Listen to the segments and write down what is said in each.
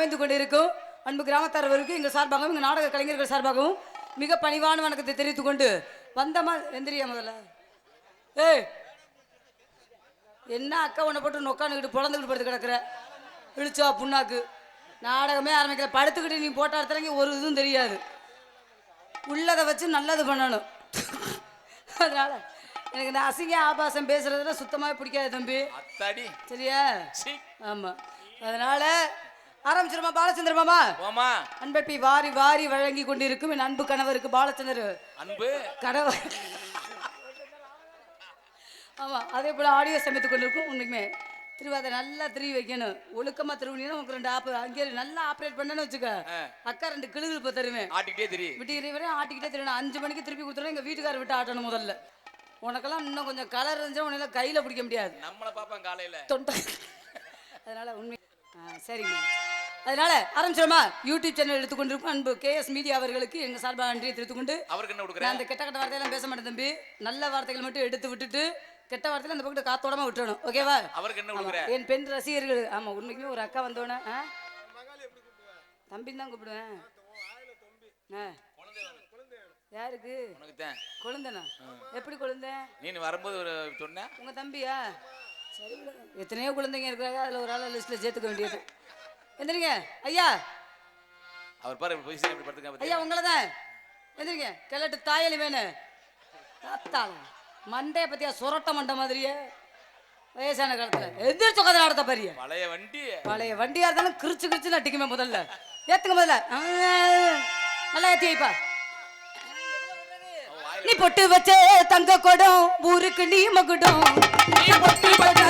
அமைந்து கொண்டிருக்கும் அன்பு கிராமத்தாரவருக்கு எங்கள் சார்பாகவும் எங்கள் நாடக கலைஞர்கள் சார்பாகவும் மிக பணிவான வணக்கத்தை தெரிவித்துக் கொண்டு வந்தமா எந்திரியா முதல்ல. ஏய் என்ன அக்கா உன்னை போட்டு நொக்காந்துக்கிட்டு பொழந்துக்கிட்டு படுத்து கிடக்குற? இழிச்சா புண்ணாக்கு. நாடகமே ஆரம்பிக்கல. படுத்துக்கிட்டு நீ போட்ட இடத்துலங்க ஒரு இதுவும் தெரியாது. உள்ளதை வச்சு நல்லது பண்ணணும். அதனால எனக்கு இந்த அசிங்க ஆபாசம் பேசுறதுல சுத்தமாக பிடிக்காது தம்பி. சரியா? சீ. ஆமா. அதனால ஆரம்பிச்சிருமா பாலச்சந்திர மாமா? போமா அன்பப்பி வாரி வாரி வழங்கி கொண்டிருக்கும் என் அன்பு கணவருக்கு பாலச்சந்தர் அன்பு? கணவர். ஆமா அதே போல ஆடியோ சமைத்து கொண்டிருக்கும் உண்மைக்குமே. திருவாதை நல்லா திருவி வைக்கணும். ஒழுக்கமா திருவினா உனக்கு ரெண்டு ஆப்பு அங்கே நல்லா ஆப்ரேட் பண்ணேன்னு வச்சுக்க. அக்கா ரெண்டு கிளுகள் இப்போ தருவேன் ஆட்டிக்கிட்டே தெரியும் விட்டு வரையும் ஆட்டிக்கிட்டே திருவிழா அஞ்சு மணிக்கு திருப்பி கொடுத்துருவோம் எங்க வீட்டுக்காரர் விட்டு ஆட்டணும் முதல்ல. உனக்கெல்லாம் இன்னும் கொஞ்சம் கலர் இருந்துச்சா உன்னால கையில பிடிக்க முடியாது. நம்மளை பாப்பான் காலையில. தொண்டை. அதனால உண்மை ஆ சரிங்க. அதனால ஆரம்பிச்சிடுமா யூடியூப் சேனல் எடுத்துக்கொண்டிருக்கும் அன்பு கேஎஸ் மீடியா அவர்களுக்கு எங்க சார்பாக நன்றியை தெரிவித்துக் கொண்டு அவருக்கு என்ன நான் கொடுக்குறேன் அந்த கெட்ட கெட்ட வார்த்தையெல்லாம் பேச மாட்டேன் தம்பி. நல்ல வார்த்தைகள் மட்டும் எடுத்து விட்டுட்டு கெட்ட வார்த்தையில அந்த பக்கத்து காத்தோடமா விட்டுறணும். ஓகேவா அவருக்கு என்ன ஆமா, கொடுக்குற என் பெண் ரசிகர்கள் ஆமா உண்மைக்குமே ஒரு அக்கா வந்தோடனே தம்பின்னு தான் கூப்பிடுவேன். யாருக்கு? கொழுந்தனா? எப்படி கொழுந்தேன் நீ வரும்போது ஒரு சொன்ன? உங்க தம்பியா? சரி. எத்தனையோ குழந்தைங்க இருக்கிறாங்க அதுல ஒரு ஆளை லிஸ்ட்ல சேர்த்துக்க வேண்டியது. எந்திரிங்க. ஐயா. அவர் பாரு பொசிஷன் எப்படி படுத்துக்க ஐயா உங்களை தான். எந்திரிங்க. கிழட்டு தாயலி வேணும் தாத்தாள. மண்டைய பத்தியா சுரட்ட மண்டை மாதிரியே. வயசான காலத்துல. எந்திரிச்சு உட்காந்து நடத்த பாரிய பழைய வண்டி. பழைய வண்டியா இருந்தாலும் கிரிச்சு கிரிச்சு நட்டிக்குமே முதல்ல. ஏத்துங்க முதல்ல. நல்லா ஏத்தி வைப்பா. நீ பொட்டு வச்ச தங்க குடம் ஊருக்கு நீ மகுடம். நீ பொட்டு வச்ச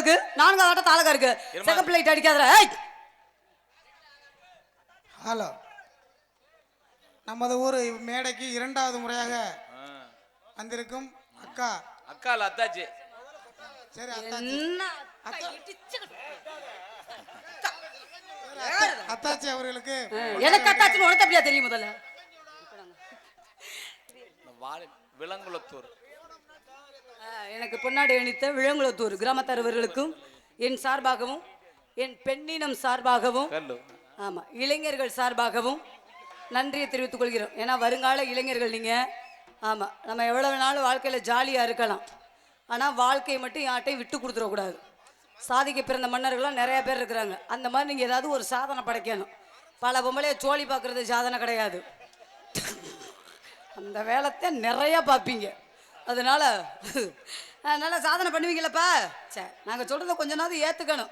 தாளக்காரங்களுக்கு நான்காவது ஆட்டம் தாளக்கா இருக்கு. செகண்ட் லைட் அடிக்காதடா. ஏய்! ஹலோ. நமது ஊர் மேடைக்கு இரண்டாவது முறையாக வந்திருக்கும் அக்கா. அக்கா இல்ல அத்தாச்சி. சரி அத்தாச்சி. அத்தாச்சி அவர்களுக்கு எனக்கு அத்தாச்சுன்னு உனக்கு அப்படியா தெரியும் முதல்ல? விலங்குளத்தூர். எனக்கு பொன்னாடை அணித்த விழங்குளத்தூர் கிராமத்தரவர்களுக்கும் என் சார்பாகவும் என் பெண்ணினம் சார்பாகவும் கல்லு. ஆமா இளைஞர்கள் சார்பாகவும் நன்றியை தெரிவித்துக் கொள்கிறோம். ஏன்னா வருங்கால இளைஞர்கள் நீங்க. ஆமா நம்ம எவ்வளவு நாள் வாழ்க்கையில ஜாலியா இருக்கலாம். ஆனா வாழ்க்கையை மட்டும் யார்ட்டையும் விட்டு கொடுத்துடக்கூடாது. சாதிக்க பிறந்த மன்னர்கள்லாம் நிறைய பேர் இருக்கிறாங்க. அந்த மாதிரி நீங்க ஏதாவது ஒரு சாதனை படைக்கணும். பல பொம்பளைய சோழி பார்க்கறது சாதனை கிடையாது. அந்த வேலைத்தை நிறைய பார்ப்பீங்க. அதனால அதனால சாதனை பண்ணுவீங்களப்பா? சரி நாங்கள் சொல்கிறத கொஞ்ச நாள் ஏற்றுக்கணும்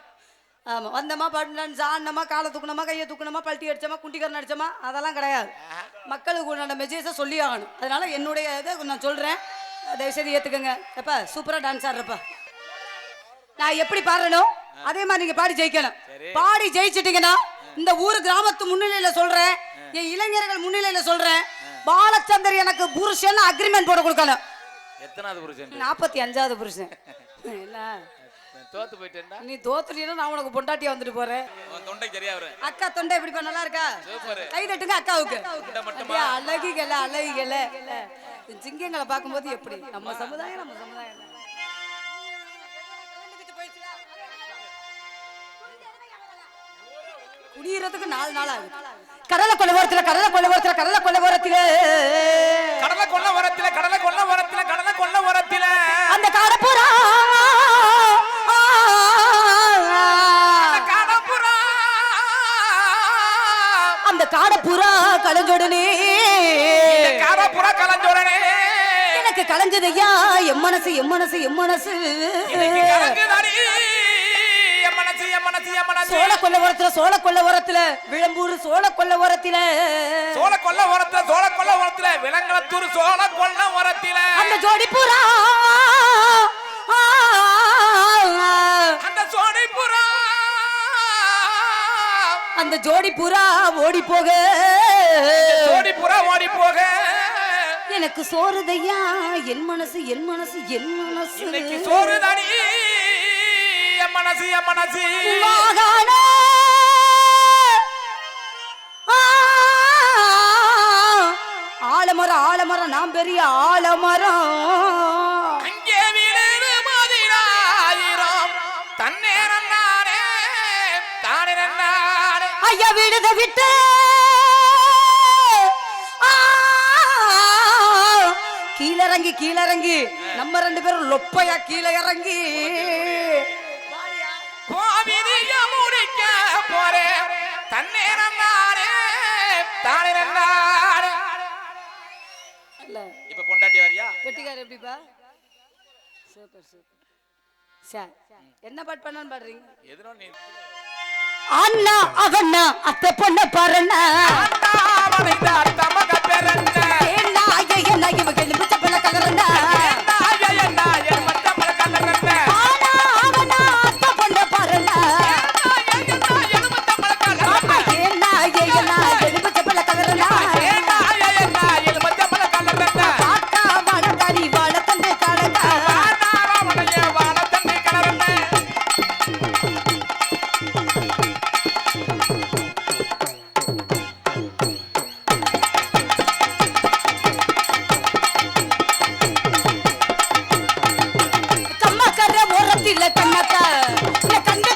ஆமாம் வந்தோமா பட்டு ஆடினோமா காலை தூக்கணுமா கையை தூக்கணுமா பல்ட்டி அடிச்சோமா குண்டிக்கரண் அடிச்சோமா அதெல்லாம் கிடையாது. மக்களுக்கு உண்டான மெசேஜை சொல்லி ஆகணும். அதனால என்னுடைய இதை நான் சொல்கிறேன் தயவுசெய்து ஏற்றுக்கங்க எப்பா சூப்பராக டான்ஸ் ஆடுறப்பா. நான் எப்படி பாடுறேனோ அதே மாதிரி நீங்க பாடி ஜெயிக்கணும். பாடி ஜெயிச்சிட்டீங்கன்னா இந்த ஊர் கிராமத்து முன்னிலையில சொல்றேன் என் இளைஞர்கள் முன்னிலையில சொல்றேன் பாலச்சந்தர் எனக்கு புருஷன் அக்ரிமெண்ட் போட கொடுக்கணும். எத்தனாவது புருஷன்? நாற்பத்தி அஞ்சாவது புருஷன். என்ன? தோத்து போயிட்டேன்டா. நீ தோத்துட்டீன்னா நான் உனக்கு பொண்டாட்டியா வந்துட்டு போறேன். தொண்டை சரியா வரும். அக்கா தொண்டை எப்படிப்பா நல்லா இருக்கா? சூப்பர். கை தட்டுங்க அக்காவுக்கு. அழகிகல அழகிகல சிங்கங்களை பார்க்கும்போது எப்படி? நம்ம சமுதாயம் நம்ம சமுதாயம். குடியறதுக்கு நாலு நாள் ஆகுது. கடலை கொள்ளவோரத்துல கடலை கொள்ளவோரத்துல கடலை கொள்ளவோரத்துல கடலை கொள்ள வரத்தில கடலை கொள்ள வரத்தில கடலை கொள்ள வரத்தில அந்த காடப்புறா அந்த காடப்புறா கலஞ்சோடனே. காரப்புறா கலஞ்சோடனே. எனக்கு கலஞ்சதையா? என் மனசு என் மனசு என் மனசு. சோழ கொல்ல ஓரத்துல சோழ கொல்ல ஓரத்துல விளம்பூர் சோழ கொல்ல ஓரத்துல. சோழ கொல்ல வரத்துல சோழ கொல்ல வரத்துல விலங்குளத்தூர் சோழ கொல்ல வரத்தில அந்த ஜோடி புறா அந்த சோழிப்புறா அந்த ஜோடி புறா ஓடி போக. சோழிப்புறா ஓடி போக. எனக்கு சோறுதையா என் மனசு என் மனசு என் மனசு. இன்னைக்கு சோறு தாடி என் மனசு என் மனசு. ஆலமரம் ஆலமரம் நான் பெரிய ஆலமரம். அங்கே விழுது மதினாயிரம் தன்னேரம் நானே தானே நானே ஐயா விடுத விட்டு. கீழறங்கி கீழறங்கி. நம்ம ரெண்டு பேரும் லொப்பையா கீழே இறங்கி. கோவிதிய முடிக்க போறேன் தன்னேரம் நானே தானே நானே இல்ல இப்ப பொண்டாட்டி வரியா? பெட்டிக்கார எப்படிப்பா? Super super. சார் என்ன பாட்டு பண்ணான்னு பாடுறீங்க? எதுனோ நீ அண்ணா அவண்ணா அத்தை பொண்ண பாருண்ணா. பிறந்த ஏண்டா என்ன இல்ல கண்ணத்தா. கண்ண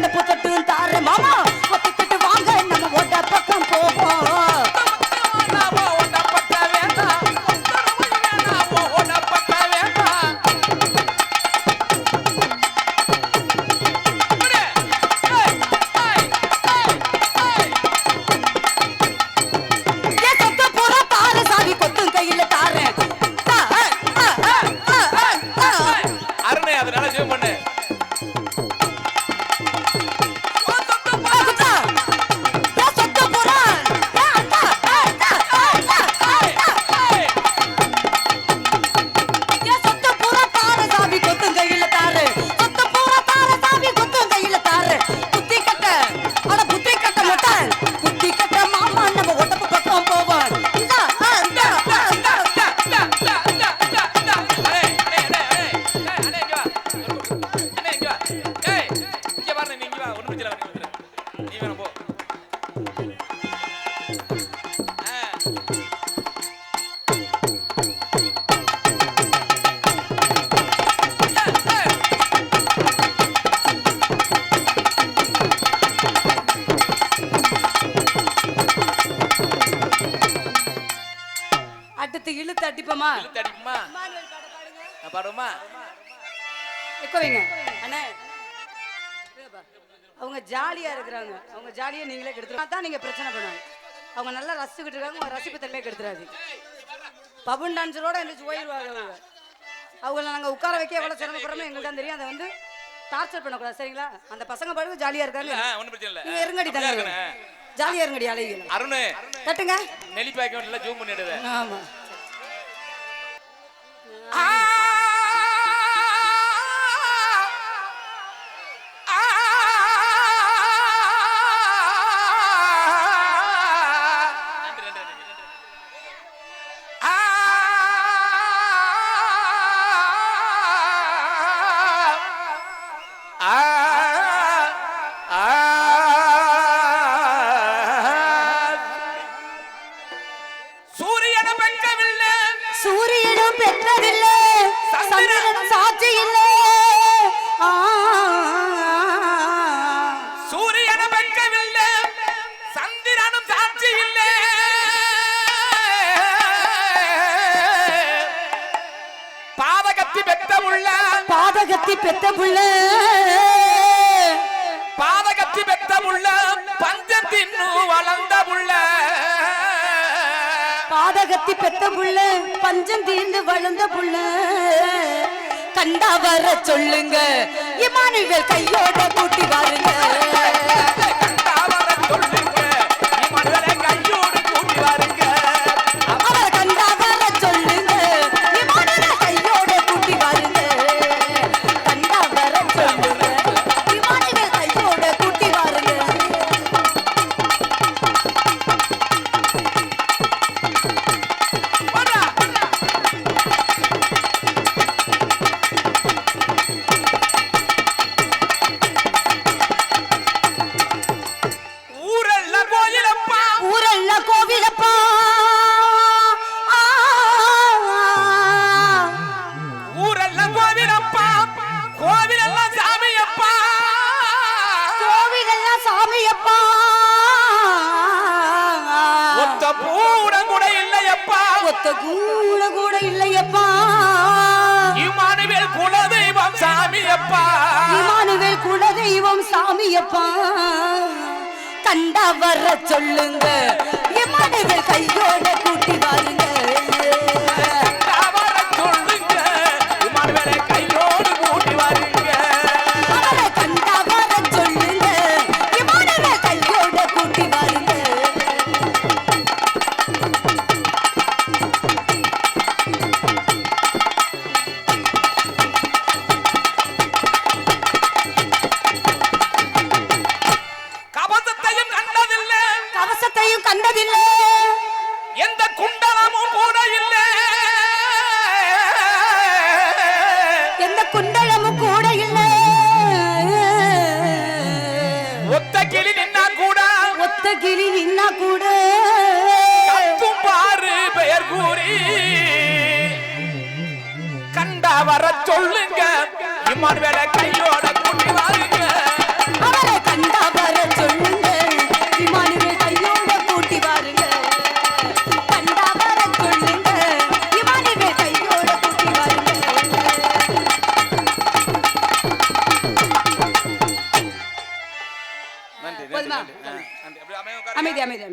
cuerpo சட்டத்தை இழுத்து அடிப்போமா? இழுத்து அடிப்போமா? நான் அண்ணே. அவங்க ஜாலியா இருக்கிறாங்க. அவங்க ஜாலியா நீங்களே கெடுத்துருவா தான் நீங்க பிரச்சனை பண்ணுவாங்க. அவங்க நல்லா ரசிச்சுக்கிட்டு இருக்காங்க. அவங்க ரசிப்பு தன்மையை கெடுத்துறாது பபுன் டான்ஸரோட எழுந்துச்சு ஓயிடுவாங்க அவங்க. அவங்கள நாங்கள் உட்கார வைக்க எவ்வளோ சிரமப்படுறோமோ எங்களுக்கு தான் தெரியும். அதை வந்து டார்ச்சர் பண்ணக்கூடாது. சரிங்களா? அந்த பசங்க பாடுங்க ஜாலியா இருக்காங்க. ஒன்றும் பிரச்சனை இல்லை. நீங்கள் இருங்கடி தாங்க ஜாலியா இருங்கடி அழகிகள் அருண். தட்டுங்க. நெலிப்பாக்கி ஜூம் பண்ணிடுவேன். ஆமாம் I கத்தி பெத்த புள்ள. பாத கத்தி பெத்த புள்ள பஞ்சம் வளர்ந்த புள்ள. பாத கத்தி பெத்த புள்ள பஞ்சம் தீர்ந்து வளர்ந்த புள்ள. கண்டா வர சொல்லுங்க இமானுவேல் கையோட கூட்டி வாருங்க. ஒத்த கூட கூட இல்லையப்பா. இமானுவேல் குலதெய்வம் சாமி அப்பா இமானுவேல் குலதெய்வம் சாமி அப்பா கண்டா வர சொல்லுங்க. இமானுவேல் கையோட கிளி நின்னா கூட ஒத்த கிளி நின்னா கூட. கத்தும் பாரு பெயர் கூறி. கண்டா வர சொல்லுங்க. இமானுவேலை கையோட devam edelim.